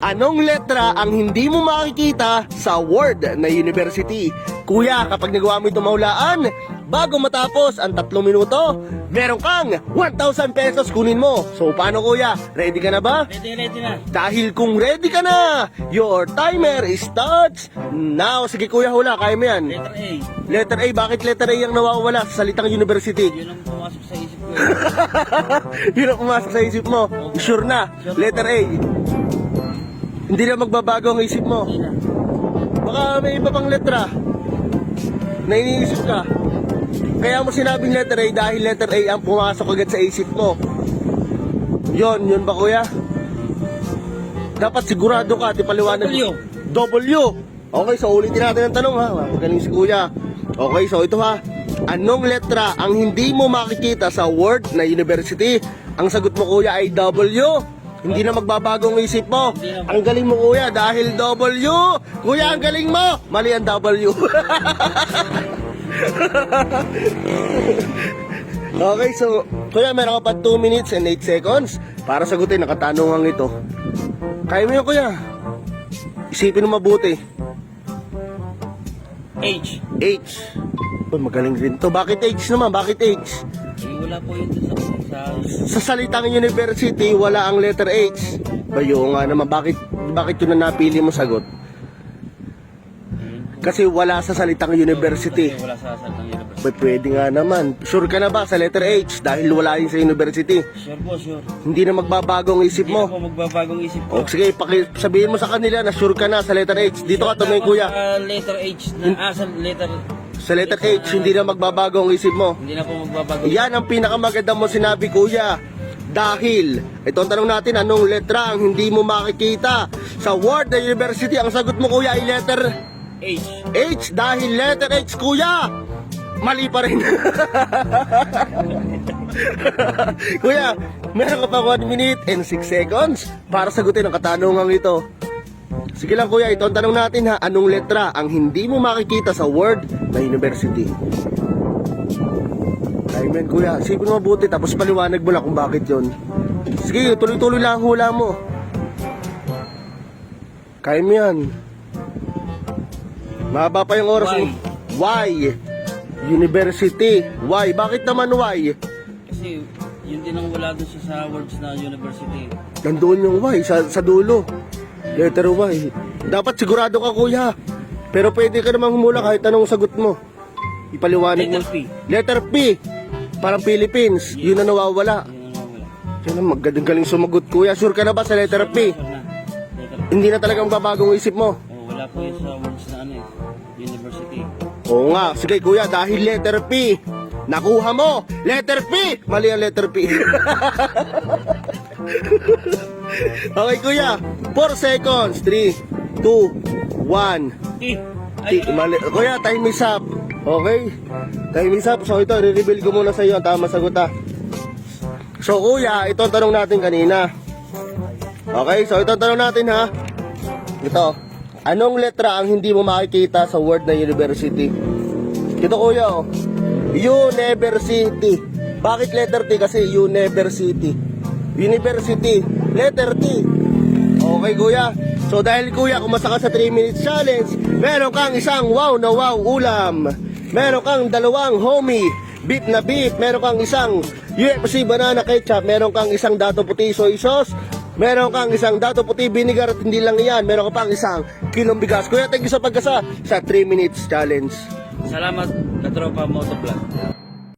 Anong letra ang hindi mo makikita sa word na university? Kuya, kapag nagawa mo itong mahulaan, bago matapos ang tatlong minuto, meron kang 1,000 pesos kunin mo. So, paano kuya? Ready ka na ba? Ready, ready na. Dahil kung ready ka na, your timer starts now. Sige kuya, hula, kaya mo yan. Letter A. Letter A, bakit letter A ang nawawala sa salitang university? Yun ang pumasok sa isip ko. Yun ang pumasok sa isip mo. Sure na, letter A. Hindi na magbabago ang isip mo. Baka may iba pang letra na iniisip ka. Kaya mo sinabing letter A dahil letter A ang pumasok agad sa isip mo. Yon, yun ba kuya? Dapat sigurado ka, di paliwanag. W. W. Okay, so ulitin natin ang tanong ha. Magaling si kuya. Okay, so ito ha. Anong letra ang hindi mo makikita sa word na university? Ang sagot mo kuya ay W. Hindi na magbabago ang isip mo. Ang galing mo kuya dahil W. Kuya, ang galing mo. Mali ang W. okay, so kuya, meron ka pa 2 minutes and 8 seconds para sagutin ang katanungan ito. Kaya mo yun kuya. Isipin mo mabuti. H. H. Uy, magaling rin to. Bakit H naman? Bakit H? Eh, wala po yun sa, sa... Sa salitang university, wala ang letter H. Bayo nga naman, bakit, bakit yun ang napili mo sagot? Kasi wala sa salitang university. Kasi wala sa Saltang University. May pwede nga naman. Sure ka na ba sa letter H? Dahil wala yun sa university. Sure po, sure. Hindi na magbabago ang isip Hindi na mo. po magbabagong isip O ko. sige, paki, sabihin mo sa kanila na sure ka na sa letter H. Dito ka tumingin kuya. Sa letter H na... Ah, sa letter... Sa letter H, hindi na magbabago ang isip mo. Hindi na po magbabago. Yan ang pinakamaganda mo sinabi kuya. Dahil, ito ang tanong natin, anong letra ang hindi mo makikita sa word na university? Ang sagot mo kuya ay letter H. H dahil letter H kuya. Mali pa rin. kuya, meron ka pa 1 minute and 6 seconds para sagutin ang katanungan ito. Sige lang kuya, ito ang tanong natin ha. Anong letra ang hindi mo makikita sa word na university? Amen kuya, sipin mo mabuti tapos paliwanag mo lang kung bakit yon. Sige, tuloy-tuloy lang ang hula mo. Kaya mo yan. Mahaba pa yung oras Why? mo. Why? University. Why? Bakit naman why? Kasi yun din ang wala doon sa, sa words na university. Nandoon yung why sa, sa dulo. Letter Y. Dapat sigurado ka kuya. Pero pwede ka namang humula kahit anong sagot mo. Ipaliwanag mo. Letter P. Letter P. Parang Philippines. Yun na nawawala. Yun ang wala. Yan ang magaling galing sumagot kuya. Sure ka na ba sa letter P? Letter. Hindi na talagang babagong isip mo. Oh, wala po yun sa words na ano eh. University. Oo nga. Sige kuya, dahil letter P. Nakuha mo. Letter P. Mali ang letter P. okay kuya. 4 seconds. 3, 2, 1. T. Ay, mali. Kuya, time is up. Okay? Time is up. So ito, re-reveal ko muna sa iyo ang tama sagot ha. So kuya, ito ang tanong natin kanina. Okay, so ito ang tanong natin ha. Ito. Anong letra ang hindi mo makikita sa word na university? Ito kuya oh. University. Bakit letter T? Kasi university. University. Letter T. Okay kuya. So dahil kuya kumasa ka sa 3 minutes challenge, meron kang isang wow na wow ulam. Meron kang dalawang homie beef na beef, meron kang isang UFC banana ketchup, meron kang isang dato puti soy sauce, meron kang isang dato puti vinegar at hindi lang yan, meron ka pang isang kilong bigas. Kuya, thank you sa pagkasa sa 3 minutes challenge. Salamat, Katropa Motovlog.